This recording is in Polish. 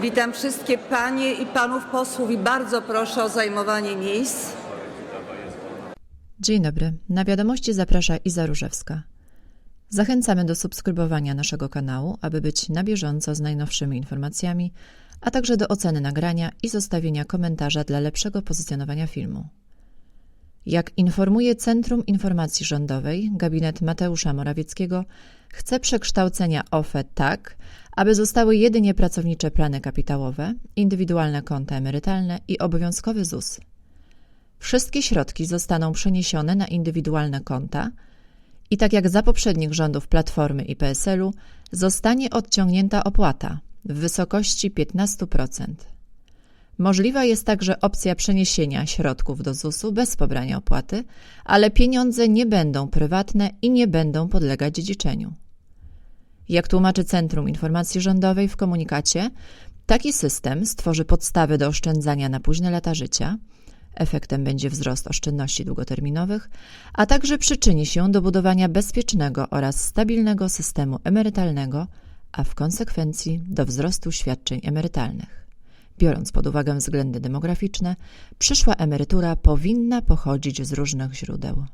Witam wszystkie panie i panów posłów i bardzo proszę o zajmowanie miejsc. Dzień dobry. Na wiadomości zaprasza Iza Różewska. Zachęcamy do subskrybowania naszego kanału, aby być na bieżąco z najnowszymi informacjami, a także do oceny nagrania i zostawienia komentarza dla lepszego pozycjonowania filmu. Jak informuje Centrum Informacji Rządowej, gabinet Mateusza Morawieckiego chce przekształcenia OFE tak, aby zostały jedynie pracownicze plany kapitałowe, indywidualne konta emerytalne i obowiązkowy ZUS. Wszystkie środki zostaną przeniesione na indywidualne konta i tak jak za poprzednich rządów Platformy i PSL-u zostanie odciągnięta opłata w wysokości 15%. Możliwa jest także opcja przeniesienia środków do ZUS-u bez pobrania opłaty, ale pieniądze nie będą prywatne i nie będą podlegać dziedziczeniu. Jak tłumaczy Centrum Informacji Rządowej w komunikacie, taki system stworzy podstawy do oszczędzania na późne lata życia. Efektem będzie wzrost oszczędności długoterminowych, a także przyczyni się do budowania bezpiecznego oraz stabilnego systemu emerytalnego, a w konsekwencji do wzrostu świadczeń emerytalnych. Biorąc pod uwagę względy demograficzne, przyszła emerytura powinna pochodzić z różnych źródeł.